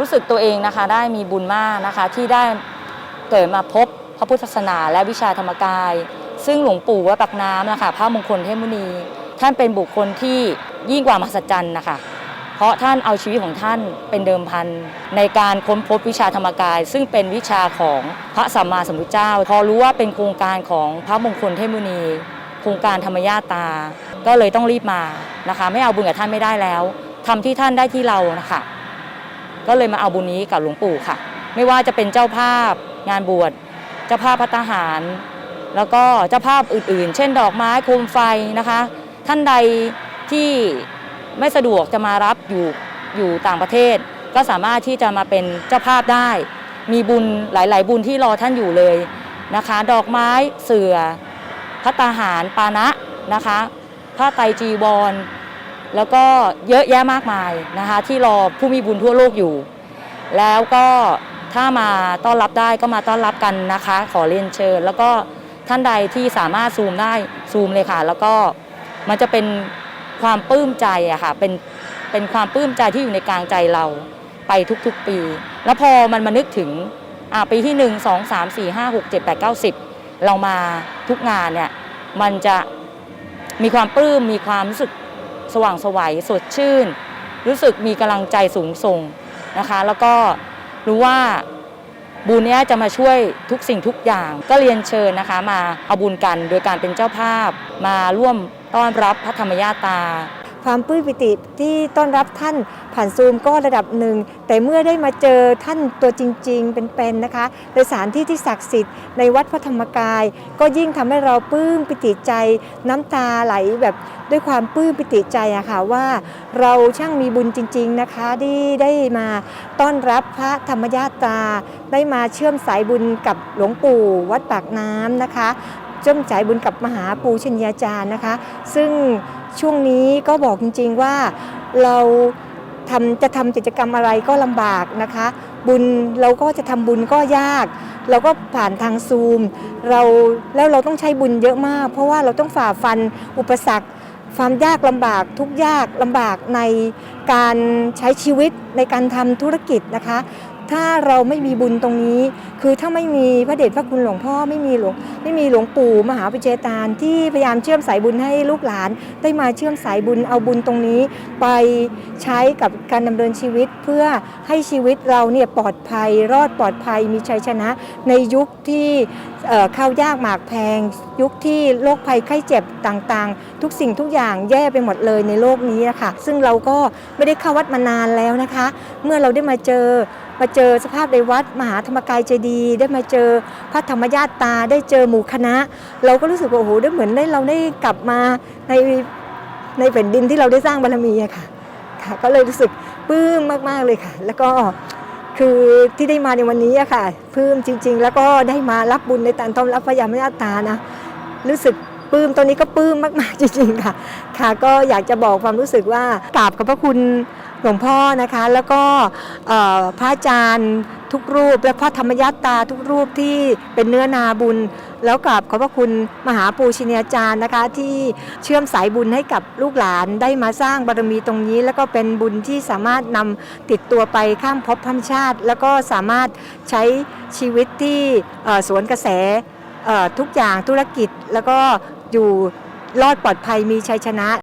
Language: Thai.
รู้สึกตัวเองนะคะได้มีบุญมากนะคะที่ได้เกิดมาพบพระพุทธศาสนาและวิชาธรรมกาย ซึ่งหลวงปู่วัดปากน้ำนะคะพระมงคลเทพมุนี ท่านเป็นบุคคลที่ยิ่งกว่ามหัศจรรย์นะคะเพราะท่านเอาชีวิตของท่านเป็นเดิมพันในการค้นพบวิชาธรรมกาย ซึ่งเป็นวิชาของพระสัมมาสัมพุทธเจ้า พอรู้ว่าเป็นโครงการของพระมงคลเทพมุนี โครงการธรรมญาตา ก็เลยต้องรีบมานะคะ ไม่เอาบุญกับท่านไม่ได้แล้วทำที่ท่านได้ที่เรานะคะ ก็เลยมาเอาบุญนี้กับหลวงปู่ค่ะ ไม่ว่าจะเป็นเจ้าภาพงานบวชเจ้าภาพพัฒหาร แล้วก็เจ้าภาพอื่นๆ เช่นดอกไม้โคมไฟนะคะ ท่านใดที่ไม่สะดวกจะมารับอยู่อยู่ต่างประเทศ ก็สามารถที่จะมาเป็นเจ้าภาพได้ มีบุญหลาย ๆ บุญที่รอท่านอยู่เลยนะคะ ดอกไม้เสือพัตาหารปานะนะคะผ้าไตรจีวร แล้วก็เยอะแยะมากมายนะคะ ที่รอผู้มีบุญทั่วโลกอยู่ แล้วก็ถ้ามาต้อนรับได้ก็มาต้อนรับกันนะคะ ขอเรียนเชิญ แล้วก็ท่านใดที่สามารถซูมได้ซูมเลยค่ะ แล้วก็มันจะเป็นความปลื้มใจอะค่ะเป็นเป็นความปลื้มใจที่อยู่ในกลางใจเราไปทุกๆปี แล้วพอมันมานึกถึงอ่าปีที่ 1 2 3 4 5 6 7 8 9 10 เรามาทุกงานเนี่ยมันจะมีความปลื้มมีความรู้สึก สว่างสวัยสดชื่น รู้สึกมีกำลังใจสูงส่งนะคะ แล้วก็รู้ว่าบุญนี้จะมาช่วยทุกสิ่งทุกอย่าง ก็เรียนเชิญนะคะ มาเอาบุญกันโดยการเป็นเจ้าภาพ มาร่วมต้อนรับพระธรรมญาตา ความปลื้มปิติที่ต้อนรับท่านผ่านซูมก็ระดับหนึ่ง แต่เมื่อได้มาเจอท่านตัวจริง ๆ เป็นๆนะคะในสถานที่ที่ศักดิ์สิทธิ์ในวัดพระธรรมกาย ก็ยิ่งทำให้เราปลื้มปิติใจน้ำตาไหลแบบด้วยความปลื้มปิติใจอะค่ะว่า เราช่างมีบุญจริง ๆนะคะที่ได้มาต้อนรับพระธรรมญาตราได้มาเชื่อมสายบุญกับหลวงปู่วัดปากน้ำนะคะ เชื่อมสายบุญกับมหาปูชนียาจารย์นะคะ ซึ่งช่วงนี้ก็บอกจริง ๆว่าเราทำจะทำกิจกรรมอะไรก็ลำบากนะคะ บุญเราก็จะทำบุญก็ยาก เราก็ผ่านทางซูม เราแล้วเราต้องใช้บุญเยอะมาก เพราะว่าเราต้องฝ่าฟันอุปสรรคความยากลำบากทุกยากลำบากในการใช้ชีวิตในการทำธุรกิจนะคะ ถ้าเราไม่มีบุญตรงนี้ คือถ้าไม่มีพระเดชพระคุณหลวงพ่อไม่มีหลวงไม่มีหลวงปู่มหาวิเจตานที่พยายามเชื่อมสายบุญให้ลูกหลาน ได้มาเชื่อมสายบุญเอาบุญตรงนี้ ไปใช้กับการดำเนินชีวิตเพื่อให้ชีวิตเราเนี่ยปลอดภัยรอดปลอดภัยมีชัยชนะ ในยุคที่เข้าวยากหมากแพง ยุคที่โรคภัยไข้เจ็บต่างๆ ทุกสิ่งทุกอย่างแย่ไปหมดเลยในโลกนี้นะคะซึ่งเราก็ไม่ได้เข้าวัดมานานแล้วนะคะ เมื่อเราได้มาเจอมาเจอสภาพในวัด มหาธรรมกายเจดีย์ได้มาเจอพระธรรมญาตาได้เจอหมู่คณะ เราก็รู้สึกว่าโอ้โหได้เหมือนได้เราได้กลับมาในในแผ่นดินที่เราได้สร้างบารมีอะค่ะค่ะก็เลยรู้สึกปลื้มมากๆเลยค่ะ แล้วก็คือที่ได้มาในวันนี้อะค่ะปลื้มจริง ๆ แล้วก็ได้มารับบุญในการต้อนรับพระยามญาตานะรู้สึกปลื้มตอนนี้ก็ปลื้มมากๆจริงๆค่ะ ค่ะ ก็อยากจะบอกความรู้สึกว่ากราบขอบพระคุณ หลวงพ่อนะคะ แล้วก็พระอาจารย์ทุกรูป และพระธรรมยัตตาทุกรูปที่เป็นเนื้อนาบุญ แล้วกราบขอบพระคุณมหาปูชนียาจารย์นะคะ ที่เชื่อมสายบุญให้กับลูกหลานได้มาสร้างบารมีตรงนี้ แล้วก็เป็นบุญที่สามารถนำติดตัวไปข้ามภพข้ามชาติ แล้วก็สามารถใช้ชีวิตที่สวนกระแสทุกอย่างธุรกิจแล้วก็อยู่รอดปลอดภัยมีชัยชนะ